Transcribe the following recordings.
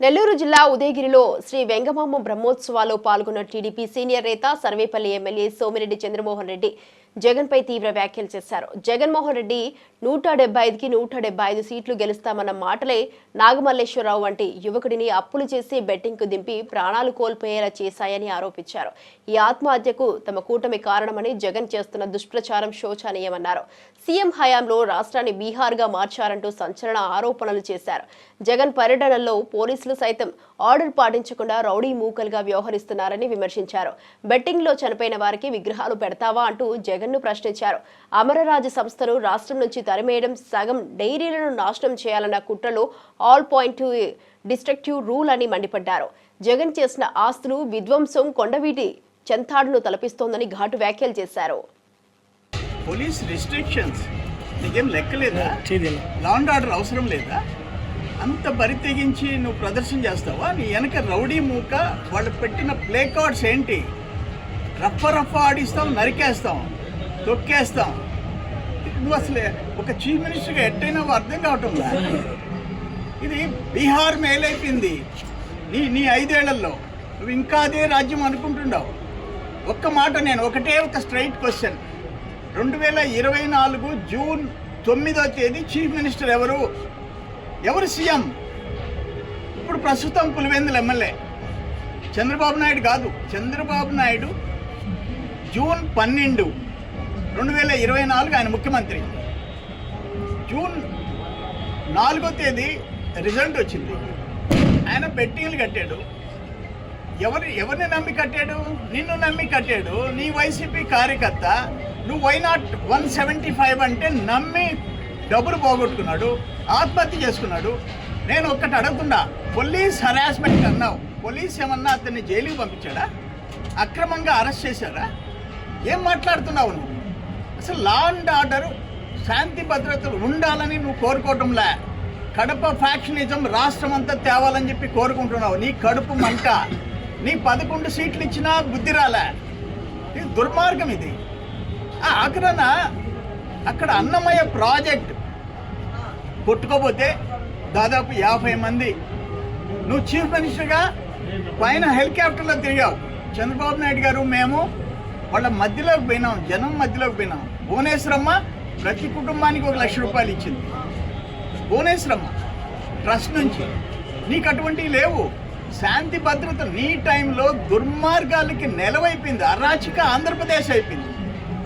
నెల్లూరు జిల్లా ఉదయగిరిలో శ్రీ వెంగమామ బ్రహ్మోత్సవాల్లో పాల్గొన్న టీడీపీ సీనియర్ నేత సర్వేపల్లి ఎమ్మెల్యే సోమిరెడ్డి చంద్రమోహన్ రెడ్డి జగన్ పై తీవ్ర వ్యాఖ్యలు చేశారు. జగన్మోహన్ రెడ్డి నూట డెబ్బై ఐదుకి నూట డెబ్బై ఐదు సీట్లు గెలుస్తామన్న మాటలే నాగమల్లేశ్వరరావు వంటి యువకుడిని అప్పులు చేసి బెట్టింగ్కు దింపి ప్రాణాలు కోల్పోయేలా చేశాయని ఆరోపించారు. ఈ ఆత్మహత్యకు తమ కూటమి కారణమని జగన్ చేస్తున్న దుష్ప్రచారం శోచనీయమన్నారు. సీఎం హయాంలో రాష్ట్రాన్ని బీహార్గా మార్చారంటూ సంచలన ఆరోపణలు చేశారు. జగన్ పర్యటనలో పోలీసులు సైతం ఆర్డర్ పాటించకుండా రౌడీ మూకలుగా వ్యవహరిస్తున్నారని విమర్శించారు. బెట్టింగ్లో చనిపోయిన వారికి విగ్రహాలు పెడతావా అంటూ జగన్ ను ప్రశ్నించారు. అమరరాజు సంస్థను రాష్ట్రం నుంచి తరిమేయడం సగం డైరీలను నాశనం చేయాలన్న కుట్రలో ఆల్ పాయింట్ డిస్ట్రక్టివ్ రూల్ అని మండిపడ్డారు. జగన్ చేసిన ఆస్తులు విధ్వంసం కొండవీటి చెంతాడును తలపిస్తోందని ఘాటు వ్యాఖ్యలు చేశారు. పోలీస్ రిస్ట్రిక్షన్స్ నీకేం లెక్కలేదా లా అండ్ ఆర్డర్ అవసరం లేదా? అంత బరి తెగించి నువ్వు ప్రదర్శన చేస్తావా? నీ వెనక రౌడీ మూక వాళ్ళు పెట్టిన ప్లే కార్డ్స్ ఏంటి? రఫ రఫ ఆడిస్తాం నరికేస్తాం. తొక్కేస్తాం. నువ్వు అసలు ఒక చీఫ్ మినిస్టర్గా ఎట్టయినా అర్థం కావటంలా ఇది బీహార్ మేలైపోయింది. నీ నీ ఐదేళ్ళలో నువ్వు ఇంకా అదే రాజ్యం అనుకుంటున్నావు. ఒక్క మాట నేను ఒకటే ఒక స్ట్రైట్ క్వశ్చన్. రెండు వేల ఇరవై నాలుగు జూన్ తొమ్మిదో తేదీ చీఫ్ మినిస్టర్ ఎవరు? ఎవరు సీఎం? ఇప్పుడు ప్రస్తుతం పులివెందుల ఎమ్మెల్యే. చంద్రబాబు నాయుడు కాదు చంద్రబాబు నాయుడు జూన్ పన్నెండు. రెండు వేల ఇరవై నాలుగు ఆయన ముఖ్యమంత్రి. జూన్ నాలుగో తేదీ రిజల్ట్ వచ్చింది. ఆయన బెట్టింగ్లు కట్టాడు. ఎవరి ఎవరిని నమ్మి కట్టాడు? నిన్ను నమ్మి కట్టాడు. నీ వైసీపీ కార్యకర్త నువ్వు why not one seventy five అంటే నమ్మి డబ్బులు పోగొట్టుకున్నాడు ఆత్మహత్య చేసుకున్నాడు. నేను ఒక్కటి అడుగుతున్నా పోలీస్ హరాస్మెంట్ అన్నావు. పోలీస్ ఏమన్నా అతన్ని జైలుకి పంపించాడా? అక్రమంగా అరెస్ట్ చేశారా? ఏం మాట్లాడుతున్నావు నువ్వు? ఇట్స్ లా అండ్ ఆర్డర్ శాంతి భద్రతలు ఉండాలని నువ్వు కోరుకోవటంలే. కడప ఫ్యాక్షనిజం రాష్ట్రం అంతా తేవాలని చెప్పి కోరుకుంటున్నావు. నీ కడుపు మంట. నీ పదకొండు సీట్లు ఇచ్చినా బుద్ధి రాలే. ఇది దుర్మార్గం ఇది. ఆ అక్కడ అన్నమయ్య ప్రాజెక్ట్ కొట్టుకోపోతే దాదాపు యాభై మంది. నువ్వు చీఫ్ మినిస్టర్గా పైన హెలికాప్టర్లో తిరిగావు. చంద్రబాబు నాయుడు గారు మేము వాళ్ళ మధ్యలోకి పోయినాం. జనం మధ్యలోకి పోయినాం. భువనేశ్వరమ్మ ప్రతి కుటుంబానికి ఒక లక్ష రూపాయలు ఇచ్చింది. భువనేశ్వరమ్మ ట్రస్ట్ నుంచి. నీకు అటువంటివి లేవు. శాంతి భద్రత నీ టైంలో దుర్మార్గాలకి నెలవైపోయింది. అరాచక ఆంధ్రప్రదేశ్ అయిపోయింది.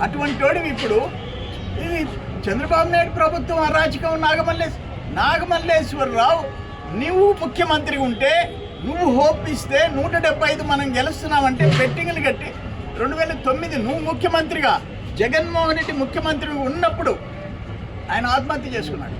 అటువంటి వాడివి ఇప్పుడు ఇది చంద్రబాబు నాయుడు ప్రభుత్వం అరాచకం నాగమల్లేశ్వర నాగమల్లేశ్వరరావు నువ్వు ముఖ్యమంత్రి ఉంటే నువ్వు హోప్ ఇస్తే నూట డెబ్బై ఐదు మనం గెలుస్తున్నామంటే బెట్టింగ్లు కట్టి రెండు వేల తొమ్మిది నువ్వు ముఖ్యమంత్రిగా. జగన్మోహన్ రెడ్డి ముఖ్యమంత్రి ఉన్నప్పుడు ఆయన ఆత్మహత్య చేసుకున్నాడు.